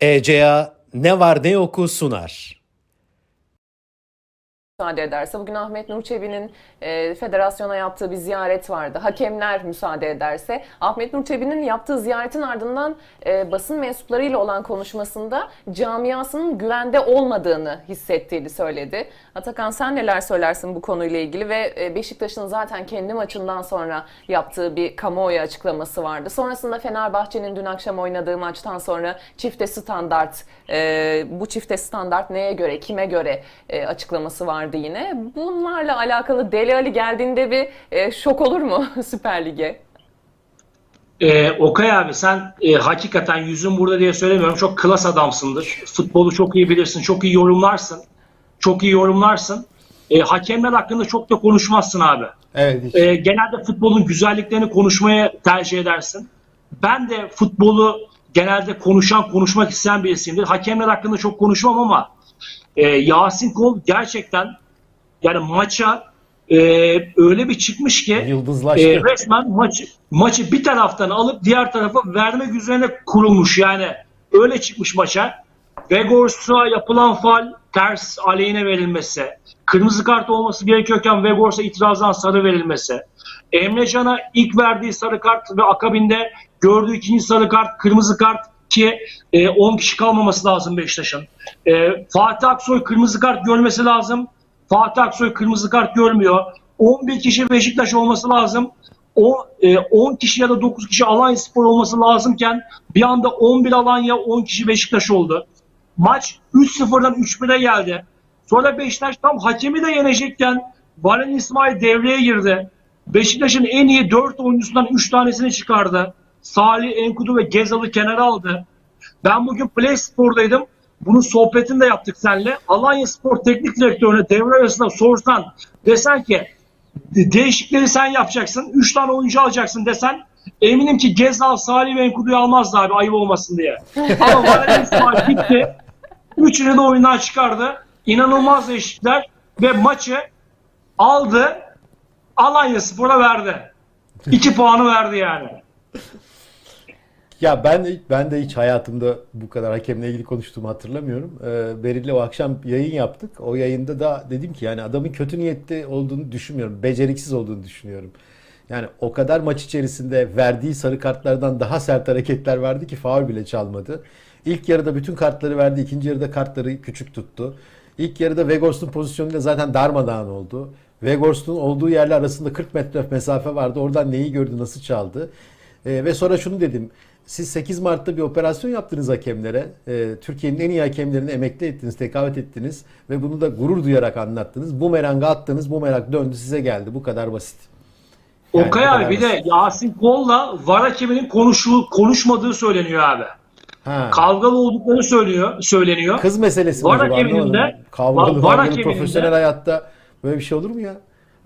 ECA ne var ne yoku sunar. Müsaade ederse bugün Ahmet Nur Çebi'nin e, federasyona yaptığı bir ziyaret vardı. Hakemler müsaade ederse Ahmet Nur Çebi'nin yaptığı ziyaretin ardından e, basın mensuplarıyla olan konuşmasında camiasının güvende olmadığını hissettiğini söyledi. Atakan sen neler söylersin bu konuyla ilgili ve e, Beşiktaş'ın zaten kendi maçından sonra yaptığı bir kamuoyu açıklaması vardı. Sonrasında Fenerbahçe'nin dün akşam oynadığı maçtan sonra çifte standart e, bu çifte standart neye göre kime göre e, açıklaması vardı yine. Bunlarla alakalı Deli Ali geldiğinde bir e, şok olur mu Süper Lig'e? Ee, Okay abi sen e, hakikaten yüzün burada diye söylemiyorum. Çok klas adamsındır. Futbolu çok iyi bilirsin. Çok iyi yorumlarsın. Çok iyi yorumlarsın. E, hakemler hakkında çok da konuşmazsın abi. Evet. hiç. E, genelde futbolun güzelliklerini konuşmaya tercih edersin. Ben de futbolu genelde konuşan, konuşmak isteyen birisiyimdir. Hakemler hakkında çok konuşmam ama e, Yasin Kol gerçekten yani maça e, öyle bir çıkmış ki Yıldızlaştı. e, resmen maçı, maçı bir taraftan alıp diğer tarafa vermek üzerine kurulmuş yani. Öyle çıkmış maça. Vegors'a yapılan faal ters aleyhine verilmesi, kırmızı kart olması gerekiyorken Vegors'a itirazdan sarı verilmesi, Emrecan'a ilk verdiği sarı kart ve akabinde gördüğü ikinci sarı kart, kırmızı kart ki e, 10 kişi kalmaması lazım Beşiktaş'ın. E, Fatih Aksoy kırmızı kart görmesi lazım. Fatih Aksoy kırmızı kart görmüyor. 11 kişi Beşiktaş olması lazım. O, e, 10 kişi ya da 9 kişi Alanya Spor olması lazımken bir anda 11 Alanya 10 kişi Beşiktaş oldu. Maç 3-0'dan 3-1'e geldi. Sonra Beşiktaş tam hakemi de yenecekken Valen İsmail devreye girdi. Beşiktaş'ın en iyi 4 oyuncusundan 3 tanesini çıkardı. Salih Enkudu ve Gezal'ı kenara aldı. Ben bugün Play Spor'daydım. Bunun sohbetini de yaptık seninle. Alanya Spor Teknik Direktörüne devre arasında sorsan desen ki de- değişikleri sen yapacaksın. 3 tane oyuncu alacaksın desen eminim ki Gezal, Salih ve Enkudu'yu almazdı abi ayıp olmasın diye. Ama İsmail gitti. Üçünü de oyundan çıkardı. İnanılmaz değişiklikler ve maçı aldı. Alanya Spor'a verdi. 2 puanı verdi yani. Ya ben de, ben de hiç hayatımda bu kadar hakemle ilgili konuştuğumu hatırlamıyorum. Ee, Beril'le o akşam yayın yaptık. O yayında da dedim ki yani adamın kötü niyetli olduğunu düşünmüyorum. Beceriksiz olduğunu düşünüyorum. Yani o kadar maç içerisinde verdiği sarı kartlardan daha sert hareketler verdi ki faul bile çalmadı. İlk yarıda bütün kartları verdi. ikinci yarıda kartları küçük tuttu. İlk yarıda Vegors'un pozisyonuyla zaten darmadağın oldu. Vegors'un olduğu yerler arasında 40 metre mesafe vardı. Oradan neyi gördü, nasıl çaldı. Ee, ve sonra şunu dedim. Siz 8 Mart'ta bir operasyon yaptınız hakemlere. Ee, Türkiye'nin en iyi hakemlerini emekli ettiniz, tekavet ettiniz. Ve bunu da gurur duyarak anlattınız. Bu meranga attınız, bu merak döndü size geldi. Bu kadar basit. Yani Okay abi bir de. Yasin Kol'la var hakeminin konuşu, konuşmadığı söyleniyor abi. Ha. Kavgalı oldukları söylüyor, söyleniyor. Kız meselesi mi Var acaba hakeminin de- Kavgalı, var kavgalı hakeminin profesyonel de- hayatta böyle bir şey olur mu ya?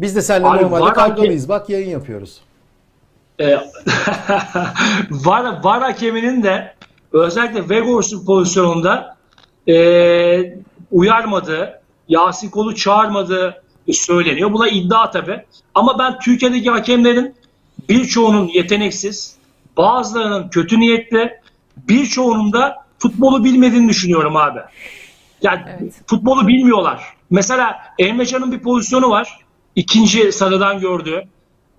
Biz de seninle Abi normalde var kavgalıyız. Bak yayın yapıyoruz. Ee, var, var hakeminin de özellikle Vegors'un pozisyonunda e, uyarmadığı, Yasin Kol'u çağırmadığı söyleniyor. Buna iddia tabi. Ama ben Türkiye'deki hakemlerin birçoğunun yeteneksiz, bazılarının kötü niyetli, birçoğunun da futbolu bilmediğini düşünüyorum abi. Yani Evet. futbolu bilmiyorlar. Mesela Emrecan'ın bir pozisyonu var. İkinci sarıdan gördüğü.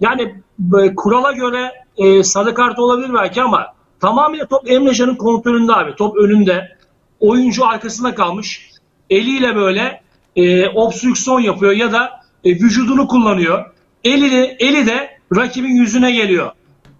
Yani e, kurala göre e, sarı kart olabilir belki ama tamamıyla top Emrecan'ın kontrolünde abi. Top önünde. Oyuncu arkasında kalmış. Eliyle böyle e, obstrüksiyon yapıyor ya da e, vücudunu kullanıyor. Elini, eli de rakibin yüzüne geliyor.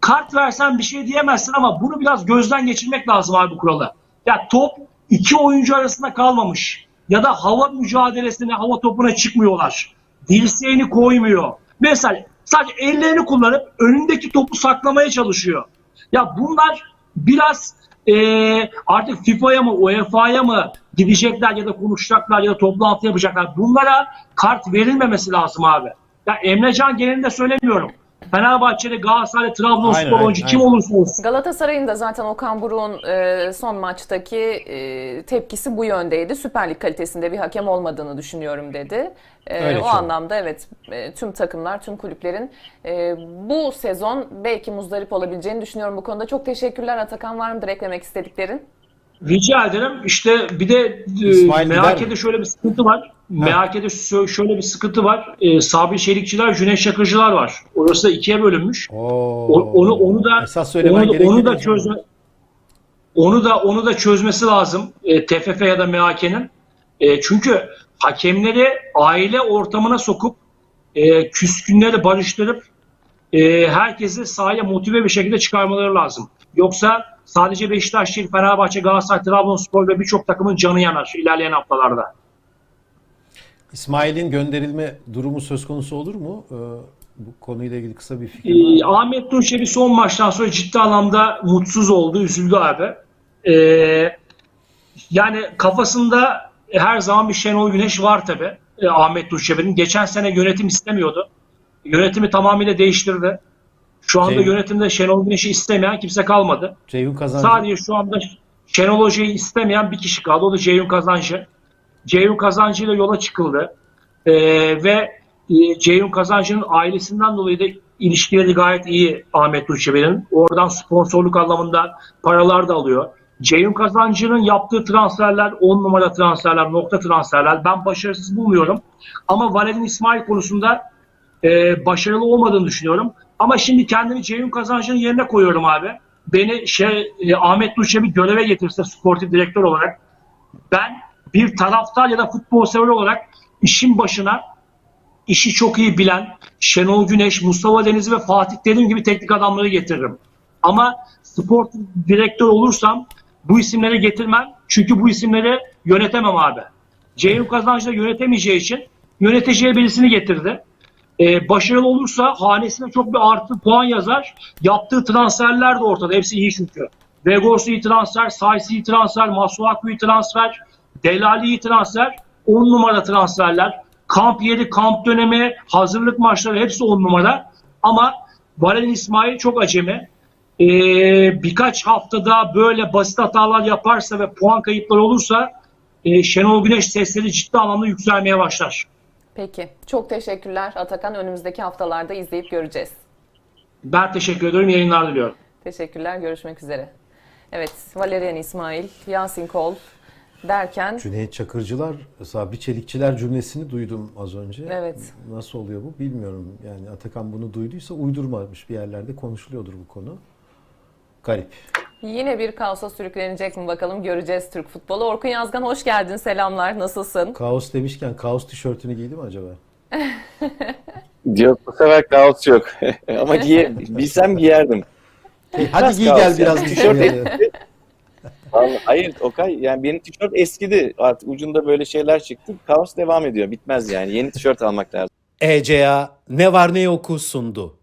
Kart versen bir şey diyemezsin ama bunu biraz gözden geçirmek lazım abi bu kuralı. Ya top iki oyuncu arasında kalmamış. Ya da hava mücadelesine, hava topuna çıkmıyorlar. Dirseğini koymuyor. Mesela sadece ellerini kullanıp önündeki topu saklamaya çalışıyor. Ya bunlar biraz eee, artık FIFA'ya mı UEFA'ya mı gidecekler ya da konuşacaklar ya da toplantı yapacaklar. Bunlara kart verilmemesi lazım abi. Ya Emrecan genelinde söylemiyorum. Fenerbahçe'de, Galatasaray'da, Trabzonspor Aynen, aynen, oyuncu kim aynen. olursa olsun. Galatasaray'ın da zaten Okan Buruk'un e, son maçtaki e, tepkisi bu yöndeydi. Süper Lig kalitesinde bir hakem olmadığını düşünüyorum dedi. E, Öyle o çok. anlamda evet e, tüm takımlar, tüm kulüplerin e, bu sezon belki muzdarip olabileceğini düşünüyorum bu konuda. Çok teşekkürler Atakan. Var mıdır eklemek istediklerin? Rica ederim. İşte bir de e, MHK'de mi? şöyle bir sıkıntı var. MHK'de şö- şöyle bir sıkıntı var. E, Sabri Çelikçiler, Cüneyt Çakırcılar var. Orası da ikiye bölünmüş. Oo. O- onu onu da Esas onu, onu da çözme onu da onu da çözmesi lazım e, TFF ya da MHK'nin. E, çünkü hakemleri aile ortamına sokup e, küskünleri barıştırıp e, herkesi sahaya motive bir şekilde çıkarmaları lazım. Yoksa sadece Beşiktaş değil Fenerbahçe, Galatasaray, Trabzonspor ve birçok takımın canı yanar ilerleyen haftalarda. İsmail'in gönderilme durumu söz konusu olur mu? Ee, bu konuyla ilgili kısa bir fikir var Ee, mı? Ahmet Nurçevi son maçtan sonra ciddi anlamda mutsuz oldu, üzüldü abi. Ee, yani kafasında her zaman bir Şenol Güneş var tabi Ahmet Nurçevi'nin. Geçen sene yönetim istemiyordu. Yönetimi tamamıyla değiştirdi. Şu anda Şey- yönetimde Şenol Güneş'i istemeyen kimse kalmadı. Ceyhun Kazancı. Sadece şu anda Şenol Hoca'yı istemeyen bir kişi kaldı. O da Ceyhun Kazancı. Ceyhun Kazancı ile yola çıkıldı. Ee, ve e, Ceyhun Kazancı'nın ailesinden dolayı da ilişkileri gayet iyi Ahmet Nurçevi'nin. Oradan sponsorluk anlamında paralar da alıyor. Ceyhun Kazancı'nın yaptığı transferler 10 numara transferler, nokta transferler ben başarısız bulmuyorum. Ama Valerian İsmail konusunda e, başarılı olmadığını düşünüyorum. Ama şimdi kendimi Ceyhun Kazancı'nın yerine koyuyorum abi. Beni şey e, Ahmet Nurçevi göreve getirse sportif direktör olarak ben bir taraftar ya da futbol sever olarak işin başına işi çok iyi bilen Şenol Güneş, Mustafa Denizli ve Fatih Terim gibi teknik adamları getiririm. Ama spor direktör olursam bu isimleri getirmem. Çünkü bu isimleri yönetemem abi. Ceyhun Kazancı da yönetemeyeceği için yöneteceği birisini getirdi. Ee, başarılı olursa hanesine çok bir artı puan yazar. Yaptığı transferler de ortada. Hepsi iyi çünkü. Vegors iyi transfer, Saysi iyi transfer, Masuaku iyi transfer, Delali transfer, 10 numara transferler. Kamp yeri, kamp dönemi, hazırlık maçları hepsi 10 numara. Ama Valerian İsmail çok acemi. Ee, birkaç haftada böyle basit hatalar yaparsa ve puan kayıpları olursa e, Şenol Güneş sesleri ciddi anlamda yükselmeye başlar. Peki. Çok teşekkürler Atakan. Önümüzdeki haftalarda izleyip göreceğiz. Ben teşekkür ederim. Yayınlar diliyorum. Teşekkürler. Görüşmek üzere. Evet. Valerian İsmail, Yasin Kol derken Cüneyt Çakırcılar, Sabri Çelikçiler cümlesini duydum az önce. Evet. Nasıl oluyor bu bilmiyorum. Yani Atakan bunu duyduysa uydurmamış bir yerlerde konuşuluyordur bu konu. Garip. yine bir kaosa sürüklenecek mi bakalım göreceğiz Türk futbolu. Orkun Yazgan hoş geldin. Selamlar. Nasılsın? Kaos demişken kaos tişörtünü giydi mi acaba? Yok bu sefer kaos yok. Ama giye, bilsem giyerdim. Hey, hadi giy gel biraz bir Tişört şey. Hayır Okay yani benim tişört eskidi. Artık ucunda böyle şeyler çıktı. Kaos devam ediyor. Bitmez yani. Yeni tişört almak lazım. ECA ne var ne yoku sundu.